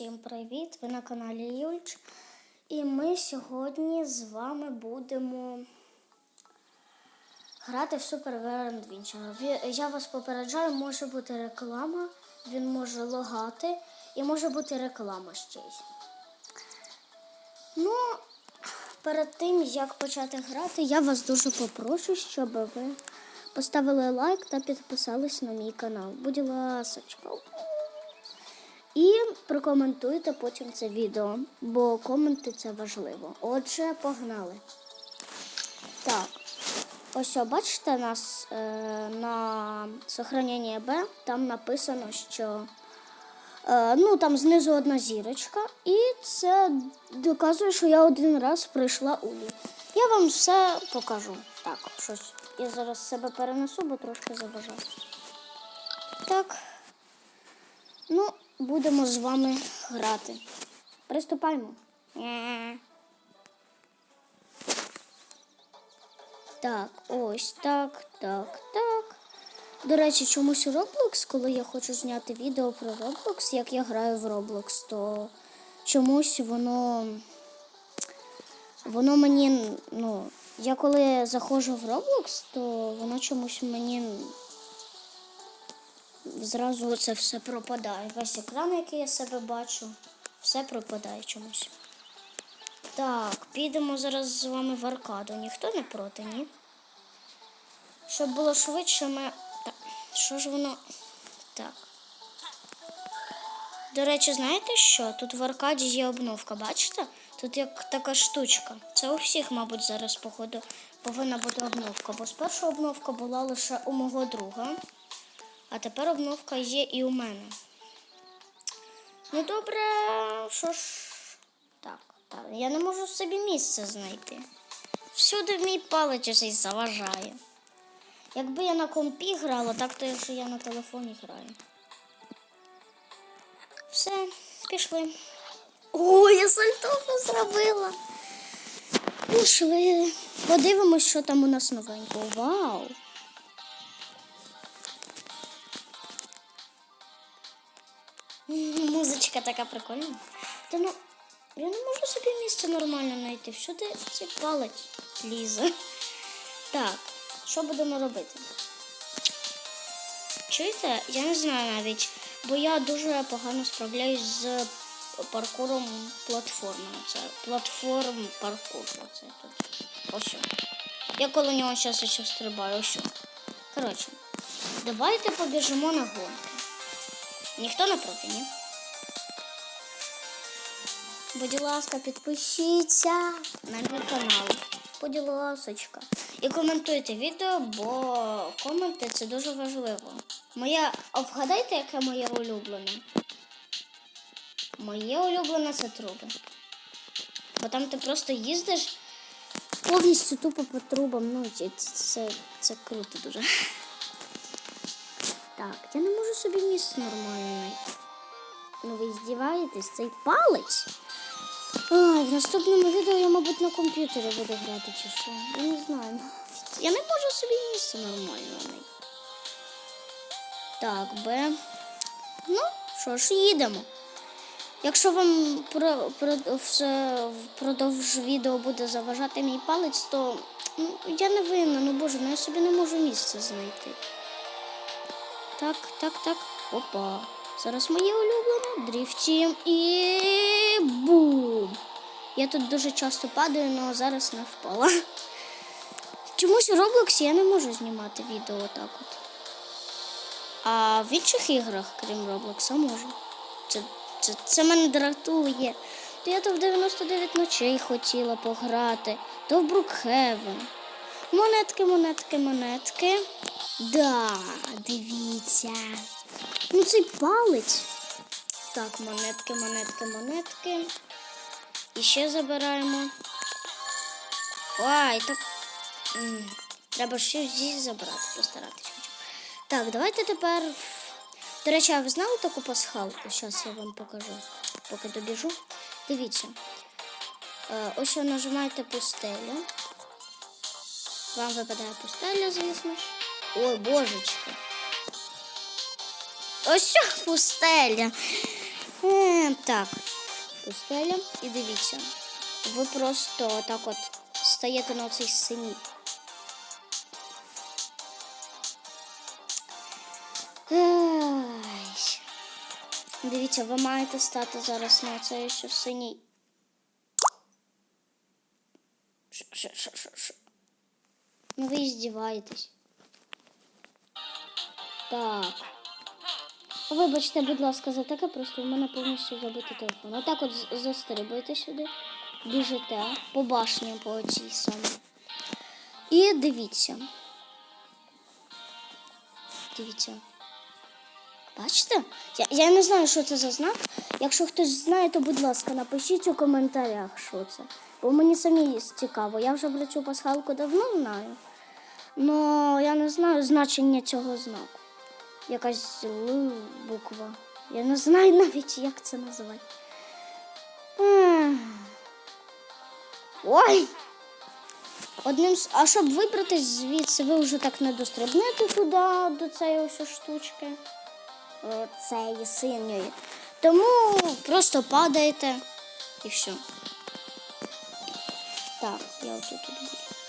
Всім привіт! Ви на каналі Юльч. І ми сьогодні з вами будемо грати в Super Adventure. Я вас попереджаю, може бути реклама, він може логати і може бути реклама ще й. Ну, перед тим як почати грати, я вас дуже попрошу, щоб ви поставили лайк та підписались на мій канал. Будь ласочка. І прокоментуйте потім це відео, бо коменти це важливо. Отже, погнали. Так, ось бачите нас е, на сохранення Б, там написано, що е, ну, там знизу одна зірочка, і це доказує, що я один раз прийшла у лі. Я вам все покажу. Так, щось. Я зараз себе перенесу, бо трошки заважаю. Так. Ну, будемо з вами грати. Приступаємо. Так, ось так, так, так. До речі, чомусь Roblox, коли я хочу зняти відео про Roblox, як я граю в Roblox, то чомусь воно. Воно мені, ну, я коли заходжу в Roblox, то воно чомусь мені зразу це все пропадає. Весь екран, який я себе бачу, все пропадає чомусь. Так, підемо зараз з вами в аркаду. Ніхто не проти, ні? Щоб було швидше, ми. Так, що ж воно. Так. До речі, знаєте що? Тут в аркаді є обновка, бачите? Тут як така штучка. Це у всіх, мабуть, зараз, походу, повинна бути обновка. Бо спершу обновка була лише у мого друга. А тепер обновка є і у мене. Ну добре, що ж. Так, так. Я не можу собі місце знайти. Всюди мій палець усій заважає. Якби я на компі грала, так то якщо я на телефоні граю. Все, пішли. О, я сальтовку зробила. Пішли. Подивимось, що там у нас новенького. Вау! Музичка така прикольна. Та ну, я не можу собі місце нормально знайти. Всюди цей палець лізе. Так, що будемо робити? Чуєте, я не знаю навіть, бо я дуже погано справляюсь з паркуром платформи. Це платформ паркур. Оце тут. Ось. що. Я коло нього зараз ще стрибаю. Ось. Коротше, давайте побіжимо на гонки. Ніхто не проти, ні? Будь ласка, підпишіться на мій канал. Будь ласочка. І коментуйте відео, бо коменти це дуже важливо. Моя. А вгадайте, яке моє улюблене? Моє улюблене це труби. Бо там ти просто їздиш повністю тупо по трубам. Ну, це, це, це круто дуже. Так, я не можу собі місце нормально. Ну ви здіваєтесь, цей палець. Ай, в наступному відео я, мабуть, на комп'ютері буду грати чи що. Я не знаю. Я не можу собі місце нормально знайти. Так, Б. Ну, що ж, їдемо. Якщо вам про, про, все впродовж відео буде заважати мій палець, то ну, я не винна, ну боже, ну я собі не можу місце знайти. Так, так, так. Опа. Зараз моє улюблене. Дріфтім і бум. Я тут дуже часто падаю, але зараз не впала. Чомусь у Роблоксі я не можу знімати відео отак от. А в інших іграх, крім Роблокса, можу. Це, це, це мене дратує. То я то в 99 ночей хотіла пограти, то в Брукхевен. Монетки, монетки, монетки. Да, дивіться. Ну цей палець. Так, монетки, монетки, монетки. І ще забираємо. Ой, так. Треба ще здесь забрати, б. Так, давайте тепер. До речі, а ви знали таку пасхалку? Зараз я вам покажу, поки добіжу. Дивіться. Е, Ось ви нажимаєте пустелю. Вам випадає пустеля, звісно. Ой, божечки. Ось що пустеля. Е, так, пустеля. І дивіться. Ви просто так от стаєте на цей сині. Дивіться, ви маєте стати зараз на цей ще синій. Ну ви здіваєтесь. Так. Вибачте, будь ласка, за таке, просто в мене повністю забитий телефон. Отак от застрибуєте сюди, біжите по башні по цій самій. І дивіться. Дивіться. Бачите? Я, я не знаю, що це за знак. Якщо хтось знає, то будь ласка, напишіть у коментарях, що це. Бо мені самі цікаво. Я вже про цю пасхалку давно знаю. Но я не знаю значення цього знаку. Якась Л буква. Я не знаю навіть, як це називати. Ой! Одним з. А щоб вибратись звідси, ви вже так не дострибнете туди, до цієї ось штучки. Цієї синьої. Тому просто падаєте і все. Так, я отут тут буду.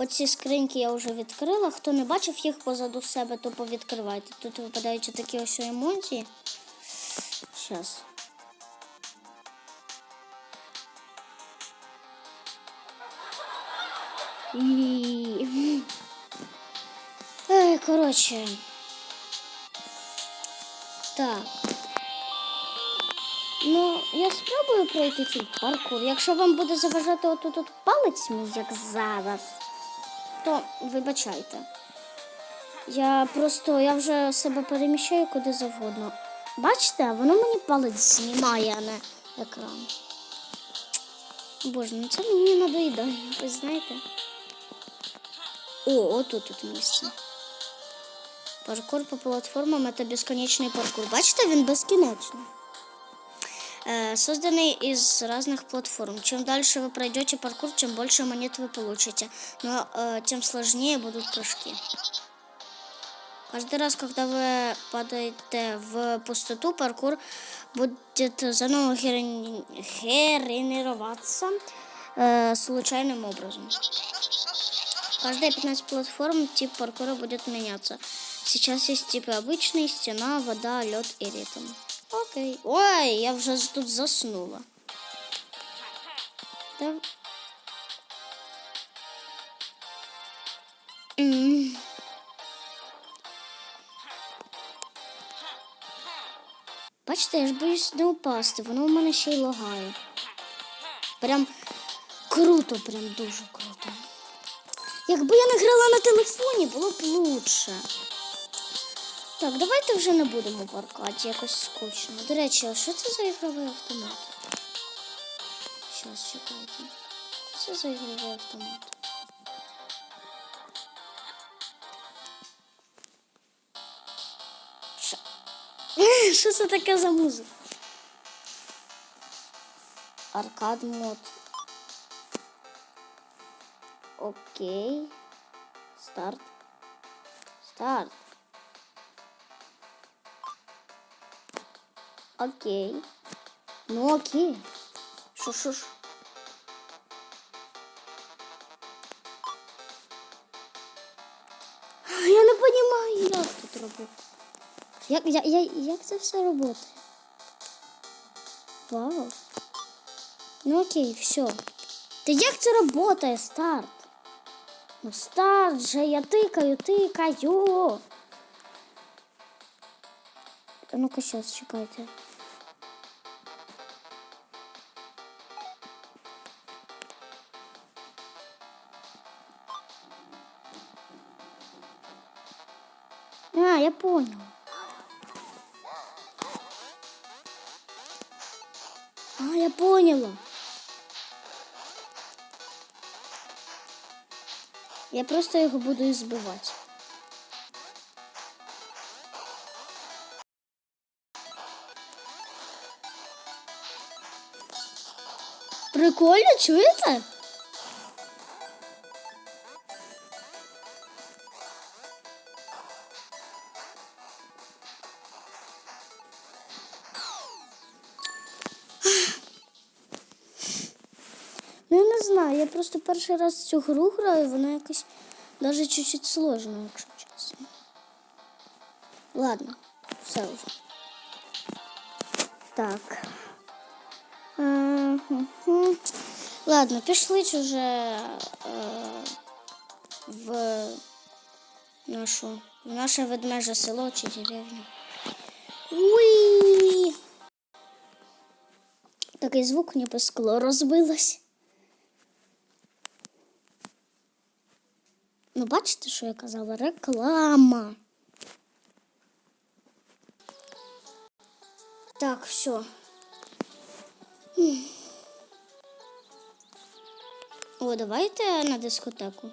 Оці скриньки я вже відкрила. Хто не бачив їх позаду себе, то повідкривайте. Тут випадають такі ось емоції. Щас. І... Ей, коротше. Так. Ну, я спробую пройти цей паркур. Якщо вам буде заважати отут от палець мій, як зараз, то вибачайте. Я просто я вже себе переміщаю куди завгодно. Бачите, воно мені палець знімає, а не екран. Боже, ну це мені надоїдає, ви знаєте. О, отут тут місце. Паркур по платформам це безконечний паркур. Бачите, він безкінечний. Э, созданный из разных платформ. Чем дальше вы пройдете паркур, тем больше монет вы получите. Но э, тем сложнее будут прыжки. Каждый раз, когда вы падаете в пустоту, паркур будет заново генерироваться э, случайным образом. Каждые 15 платформ тип паркура будет меняться. Сейчас есть типы обычный, стена, вода, лед и ритм. Окей. Ой, я вже тут заснула. Да. Бачите, я ж боюсь не упасти, воно в мене ще й лагає. Прям круто, прям дуже круто. Якби я не грала на телефоні, було б лучше. Так, давайте вже не будемо в аркаді, якось скучно. До речі, а що це за ігровий автомат? Щас, чекайте. Що це за ігровий автомат? Що? Що це таке за музика? Аркад мод. Окей. Старт. Старт. Окей. Ну окей. Що, що ж? Я не розумію, як тут робити. Як, я, я, як це все працює? Вау. Ну окей, все. Та як це працює, старт? Ну старт же, я тикаю, тикаю. А ну-ка сейчас, чекайте. Я понял. А, я поняла. Я просто його буду збивати. Прикольно, чуєте? Не знаю. Я просто перший раз цю гру граю, вона якась навіть чуть-чуть сложна, якщо чесно. Ладно, все вже. Так. Е. Ладно, пішли ж уже е, в нашу, в наше ведмеже село чи деревню. Уй! Такий звук ніби скло розбилось. Ну, бачите, що я казала? Реклама. Так, все. О, давайте на дискотеку.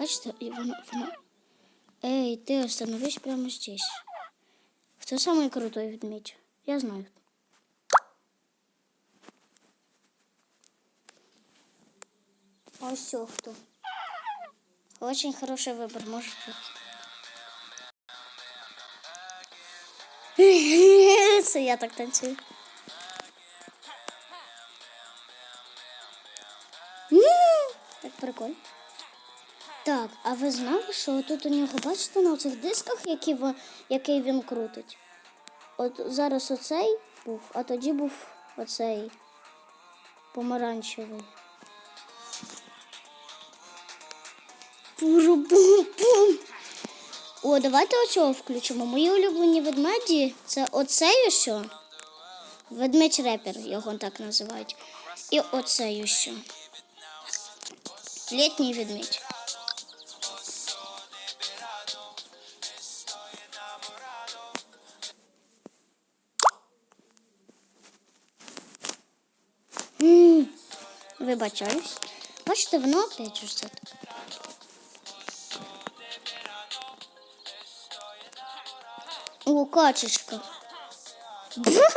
Бачите, і воно, воно. Ей, ти остановись прямо здесь. Хто самый крутой ведмедь? Я знаю. Ось хто. Очень хороший выбор, может быть. Це я так танцюю. Так прикольно. Так, а ви знали, що тут у нього, бачите, на цих дисках, які, во- який він крутить? От зараз оцей був, а тоді був оцей помаранчевий. Пуру-пум-пум. О, давайте оцього включимо. Мої улюблені ведмеді це оцей ось. Ведмедь репер, його так називають. І оцей ось. Літній ведмедь. Вибачаюсь. Бачите, воно опять це так. О, качечка. Бра!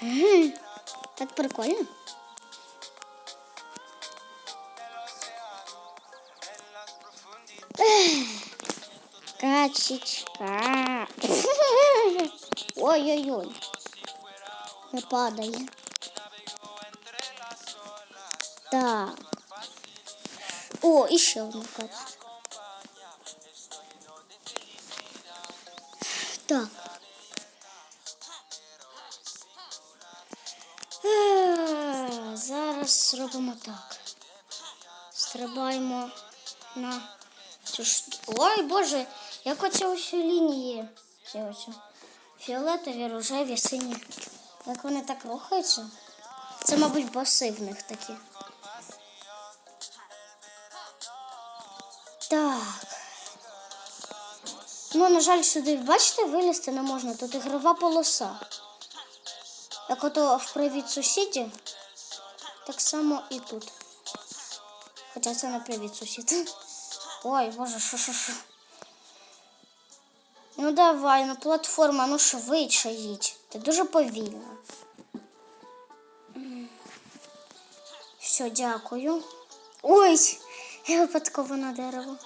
Мгм. Так прикольно. Ех, Качечка. Ой-ой-ой. Не падає. Так. О, і ще одна качечка. Так. Е, Зараз зробимо так. Стрибаємо на цю ж. Ой, Боже, як оці ось лінії. Ці ось. Фіолетові, рожеві, сині. Як вони так рухаються? Це, мабуть, баси в них такі. Так. Ну, на жаль, сюди, бачите, вилізти не можна. Тут ігрова полоса. Як ото в привіт сусіді, так само і тут. Хоча це не привіт сусід. Ой, боже, що, що, що. Ну давай, ну платформа, ну швидше їдь. Ти дуже повільна. Все, дякую. Ой, я випадково на дерево.